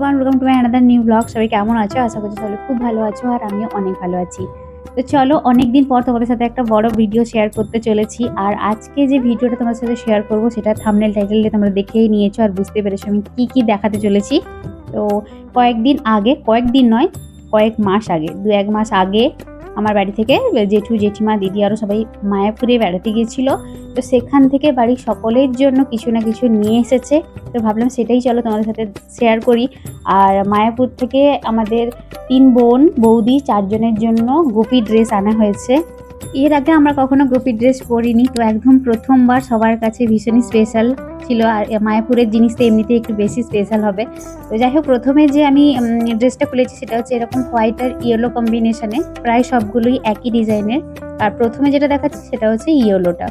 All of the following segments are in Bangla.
Everyone welcome to my another new blog সবাই কেমন আছো? আশা করছি সবাই খুব ভালো আছো আর আমিও অনেক ভালো আছি। তো চলো অনেক দিন পর তোমাদের সাথে একটা বড় ভিডিও শেয়ার করতে চলেছি। আর আজকে যে ভিডিওটা তোমার সাথে শেয়ার করব, সেটা থামনেল টাইটেলে তোমরা দেখেই নিয়েছো আর বুঝতে পেরেছ আমি কী কী দেখাতে চলেছি। তো কয়েকদিন আগে, কয়েকদিন নয়, কয়েক মাস আগে, দু এক মাস আগে আমার বাড়ি থেকে, জেঠু, জেঠিমা, দিদি আরও সবাই মায়াপুরে বেড়াতে গিয়েছিল। তো সেখান থেকে বাড়ির সকলের জন্য কিছু না কিছু নিয়ে এসেছে। তো ভাবলাম সেটাই চলো তোমাদের সাথে শেয়ার করি। আর মায়াপুর থেকে আমাদের তিন বোন, বৌদি চারজনের জন্য গোপী ড্রেস আনা হয়েছে। এর আগে আমরা কখনো গোপী ড্রেস পরিনি, তো একদম প্রথমবার সবার কাছে ভীষণই স্পেশাল ছিল। আর মায়াপুরের জিনিস তো এমনিতে একটু বেশি স্পেশাল হবে। তো যাই হোক, প্রথমে যে আমি ড্রেসটা খুলেছি সেটা হচ্ছে এরকম হোয়াইট আর ইয়েলো কম্বিনেশনে প্রায় সবগুলোই একই ডিজাইনের আর প্রথমে যেটা দেখাচ্ছি সেটা হচ্ছে ইয়েলোটা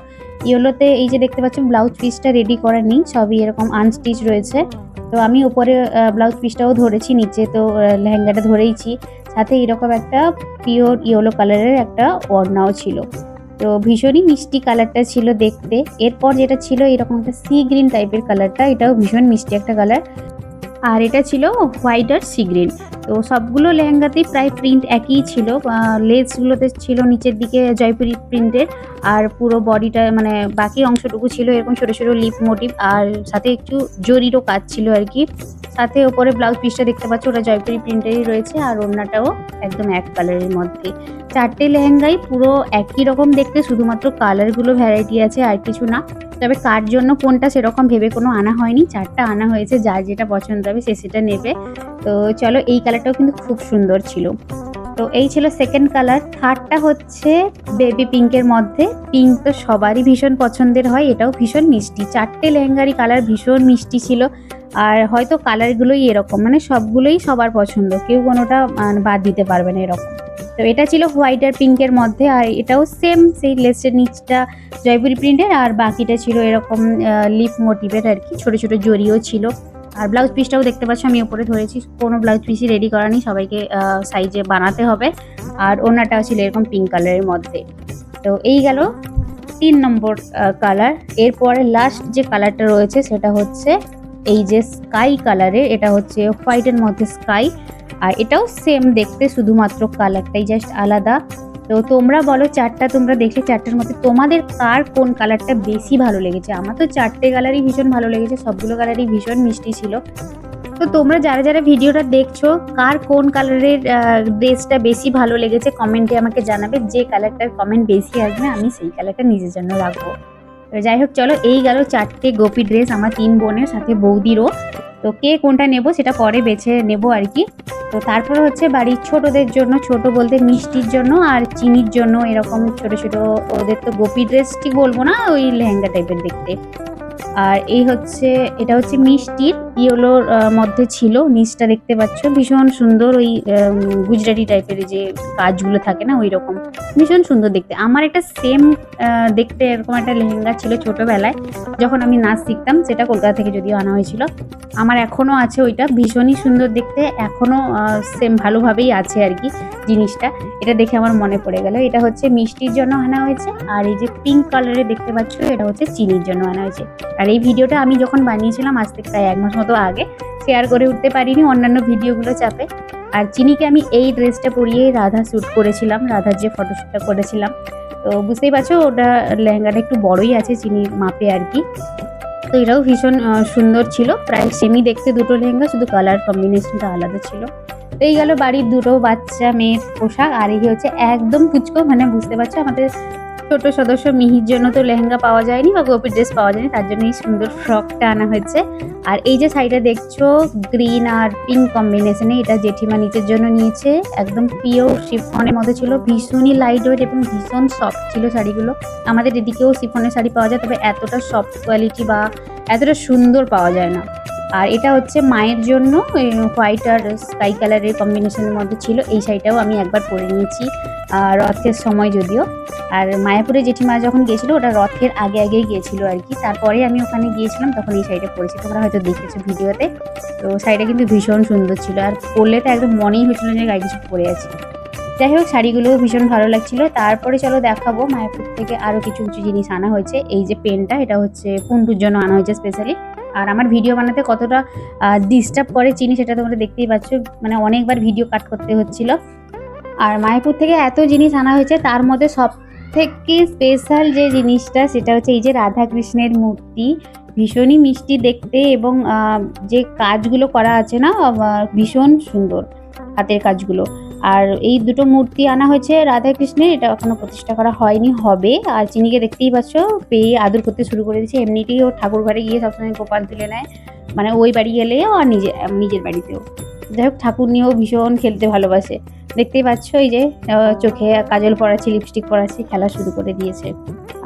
ইয়েলোতে এই যে দেখতে পাচ্ছেন ব্লাউজ পিসটা রেডি করা নেই, সবই এরকম আনস্টিচ রয়েছে। তো আমি উপরে ব্লাউজ পিসটাও ধরেছি নিচে, তো লেহেঙ্গাটা ধরেইছি। সাথে এরকম একটা পিওর ইয়েলো কালারের একটা ওড়নাও ছিল। তো ভীষণই মিষ্টি কালারটা ছিল দেখতে। এরপর যেটা ছিল এরকম একটা সি গ্রিন টাইপের কালারটা এটাও ভীষণ মিষ্টি একটা কালার আর এটা ছিল হোয়াইট আর সি গ্রিন তো সবগুলো লেহেঙ্গাতেই প্রায় প্রিন্ট একই ছিল। লেসগুলোতে ছিল নিচের দিকে জয়পুরি প্রিন্টের আর পুরো বডিটা মানে বাকি অংশটুকু ছিল এরকম ছোটো ছোটো লিপ মোটিভ আর সাথে একটু জরিরও কাজ ছিল আর কি। সাথে ওপরে ব্লাউজ পিসটা দেখতে পাচ্ছ, ওটা জয়পুরি প্রিন্টেরই রয়েছে, আর ওড়নাটাও একদম এক কালারের মধ্যে। চারটে লেহেঙ্গাই পুরো একই রকম দেখতে, শুধুমাত্র কালারগুলো ভ্যারাইটি আছে আর কিছু না। তবে কার জন্য কোনটা সেরকম ভেবে কোনো আনা হয়নি। চারটা আনা হয়েছে, যার যেটা পছন্দ হবে সে সেটা নেবে। তো চলো এই কালারটাও কিন্তু খুব সুন্দর ছিল। তো এই ছিল সেকেন্ড কালার থার্ডটা হচ্ছে বেবি পিঙ্কের মধ্যে। পিঙ্ক তো সবারই ভীষণ পছন্দের হয়, এটাও ভীষণ মিষ্টি। চারটে লেহেঙ্গারই কালার ভীষণ মিষ্টি ছিল। আর হয়তো কালারগুলোই এরকম মানে সবগুলোই সবার পছন্দ। কেউ কোনোটা বাদ দিতে পারবে না এরকম। তো এটা ছিল হোয়াইট আর পিঙ্কের মধ্যে। আর এটাও সেম সেই লেসের নিচটা জয়পুরি প্রিন্টের আর বাকিটা ছিল এরকম লিপ মোটিভের আর কি। ছোটো ছোটো জরিও ছিল। আর ব্লাউজ পিসটাও দেখতে পাচ্ছ, আমি উপরে ধরেছি, কোনো ব্লাউজ পিসই রেডি করা সবাইকে সাইজে বানাতে হবে। আর ওনাটাও ছিল এরকম পিঙ্ক কালারের মধ্যে। তো এই গেল তিন নম্বর কালার এরপরে লাস্ট যে কালারটা রয়েছে, সেটা হচ্ছে এই যে স্কাই কালারের এটা হচ্ছে হোয়াইটের মধ্যে স্কাই আর এটাও সেম দেখতে, শুধুমাত্র কালারটাই জাস্ট আলাদা। তো তোমরা বলো চারটা, তোমরা দেখলে চারটার মধ্যে তোমাদের কার কোন কালারটা বেশি ভালো লেগেছে? আমার তো চারটে কালারই ভীষণ ভালো লেগেছে, সবগুলো কালারই ভীষণ মিষ্টি ছিল। তো তোমরা যারা যারা ভিডিওটা দেখছ, কার কোন কালারের ড্রেসটা বেশি ভালো লেগেছে কমেন্টে আমাকে জানাবে, যে কালারটার কমেন্ট বেশি আসবে, আমি সেই কালারটা নিজের জন্য রাখব। যাই হোক, চলো এই গেল চারটে গোপী ড্রেস, আমার তিন বোনের, সাথে বৌদিরও। তো কে কোনটা নেব সেটা পরে বেছে নেব আর কি। তো তারপরে হচ্ছে বাড়ির ছোটদের জন্য, ছোট বলতে মিষ্টির জন্য আর চিনির জন্য এরকম ছোট ছোট ওদের তো গোপী ড্রেসটি বলব না, ওই লেহেঙ্গা টাইপের দেখতে। আর এই হচ্ছে, এটা হচ্ছে মিষ্টির। ইয়েলোর মধ্যে ছিল, নিচটা দেখতে পাচ্ছ। ভীষণ সুন্দর ওই গুজরাটি টাইপের যে কাজগুলো থাকে না ওই রকম ভীষণ সুন্দর দেখতে। আমার একটা সেম দেখতে এরকম একটা লেহেঙ্গা ছিল ছোটবেলায়। যখন আমি নাচ শিখতাম, সেটা কলকাতা থেকে যদিও আনা হয়েছিল। আমার এখনও আছে ওইটা, ভীষণই সুন্দর দেখতে। এখনও সেম ভালোভাবেই আছে আর কি জিনিসটা। এটা দেখে আমার মনে পড়ে গেল। এটা হচ্ছে মিষ্টির জন্য আনা হয়েছে। আর এই যে পিঙ্ক কালারের দেখতে পাচ্ছ, এটা হচ্ছে চিনির জন্য আনা হয়েছে। আর এই ভিডিওটা আমি যখন বানিয়েছিলাম, আজ থেকে প্রায় এক মাস মতো আগে শেয়ার করে উঠতে পারিনি অন্যান্য ভিডিওগুলো চাপে। আর চিনিকে আমি এই ড্রেসটা পরিয়েই রাধা শ্যুট করেছিলাম, রাধার যে ফটোশ্যুটটা করেছিলাম। তো বুঝতেই পারছ, ওটা লেহেঙ্গাটা একটু বড়ই আছে চিনির মাপে আর কি। তো এটাও ভীষণ সুন্দর ছিল। প্রায় সেমি দেখতে দুটো লেহেঙ্গা, শুধু কালার কম্বিনেশনটা আলাদা ছিল। তো এই গেল বাড়ির দুটো বাচ্চা মেয়ের পোশাক, আর এই হচ্ছে একদম কুচকো মানে বুঝতে পারছ আমাদের ছোট সদস্য মিহির জন্য তো লেহেঙ্গা পাওয়া যায়নি বা গোপীর ড্রেস পাওয়া যায়নি, তার জন্য এই সুন্দর ফ্রকটা আনা হয়েছে। আর এই যে শাড়িটা দেখছ গ্রিন আর পিঙ্ক কম্বিনেশনে এটা জেঠিমা নিচের জন্য নিয়েছে। একদম পিওর শিফনের মধ্যে ছিল, ভীষণই লাইট ওয়েট এবং ভীষণ সফট ছিল শাড়িগুলো। আমাদের এদিকেও শিফনের শাড়ি পাওয়া যায়, তবে এতটা সফট কোয়ালিটি বা এতটা সুন্দর পাওয়া যায় না। আর এটা হচ্ছে মায়ের জন্য হোয়াইট আর স্কাই কালারের কম্বিনেশনের মধ্যে ছিল। এই শাড়িটাও আমি একবার পরে নিয়েছি রথের সময় যদিও। আর মায়াপুরে জেঠিমা যখন গিয়েছিল, ওটা রথের আগে আগেই গিয়েছিল আর কি। তারপরে আমি ওখানে গিয়েছিলাম, তখন এই শাড়িটা পরেছি। তোমরা হয়তো দেখেছ ভিডিওতে। তো শাড়িটা কিন্তু ভীষণ সুন্দর ছিল। আর পরলে তো একদম মনেই হচ্ছিল যে গায়ে কিছু পরে আছি। যাই হোক, শাড়িগুলোও ভীষণ ভালো লাগছিল। তারপরে চলো দেখাবো, মায়াপুর থেকে আরও কিছু কিছু জিনিস আনা হয়েছে। এই যে পেনটা, এটা হচ্ছে পুন্টুর জন্য আনা হয়েছে স্পেশালি আর আমার ভিডিও বানাতে কতটা ডিস্টার্ব করে চিনি সেটা তোমরা দেখতেই পাচ্ছ। মানে অনেকবার ভিডিও কাট করতে হচ্ছিল। আর মায়াপুর থেকে এত জিনিস আনা হয়েছে, তার মধ্যে সব থেকে স্পেশাল যে জিনিসটা, সেটা হচ্ছে এই যে রাধাকৃষ্ণের মূর্তি। ভীষণই মিষ্টি দেখতে এবং যে কাজগুলো করা আছে না ভীষণ সুন্দর হাতের কাজগুলো। আর এই দুটো মূর্তি আনা হয়েছে রাধাকৃষ্ণের এটা এখনও প্রতিষ্ঠা করা হয়নি, হবে। আর চিনিকে দেখতেই পাচ্ছ, পেয়ে আদর করতে শুরু করে দিয়েছে। এমনিতেই ও ঠাকুর ঘরে গিয়ে সবসময় গোপাল তুলে নেয়। মানে ওই বাড়ি গেলেও আর নিজে, নিজের বাড়িতেও। যাই হোক, ঠাকুর নিয়েও ভীষণ খেলতে ভালোবাসে। দেখতেই পাচ্ছ এই যে চোখে কাজল পরাচ্ছে লিপস্টিক পরাচ্ছে, খেলা শুরু করে দিয়েছে।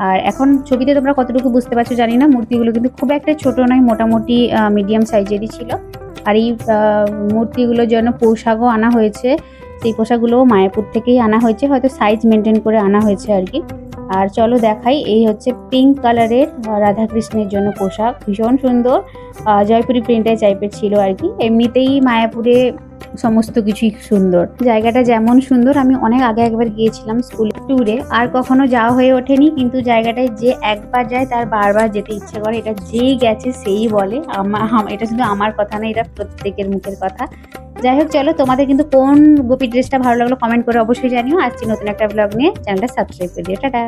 আর এখন ছবিতে তোমরা কতটুকু বুঝতে পারছ জানি না। মূর্তিগুলো কিন্তু খুব একটা ছোট নয়, মোটামুটি মিডিয়াম সাইজেরই ছিল। আর এই মূর্তিগুলোর জন্য পোশাকও আনা হয়েছে। সেই পোশাকগুলোও মায়াপুর থেকেই আনা হয়েছে, হয়তো সাইজ মেনটেন করে আনা হয়েছে আর কি। আর চলো দেখাই, এই হচ্ছে পিঙ্ক কালারের রাধাকৃষ্ণের জন্য পোশাক। ভীষণ সুন্দর জয়পুরি প্রিন্টের টাইপের ছিল আর কি। এমনিতেই মায়াপুরে সমস্ত কিছুই সুন্দর। জায়গাটা যেমন সুন্দর, আমি অনেক আগে একবার গিয়েছিলাম স্কুল ট্যুরে আর কখনো যাওয়া হয়ে ওঠেনি, কিন্তু জায়গাটায় যে একবার যায় তার বারবার যেতে ইচ্ছে করে। এটা যেই গেছে সেই বলে আমার আম- এটা শুধু আমার কথা না, এটা প্রত্যেকের মুখের কথা। যাই হোক, চলো, তোমাদের কিন্তু কোন গোপী ড্রেসটা ভালো লাগল কমেন্ট করে অবশ্যই জানিও। আসছি নতুন একটা ব্লগ নিয়ে। চ্যানেলটা সাবস্ক্রাইব করে দিও। টাটা।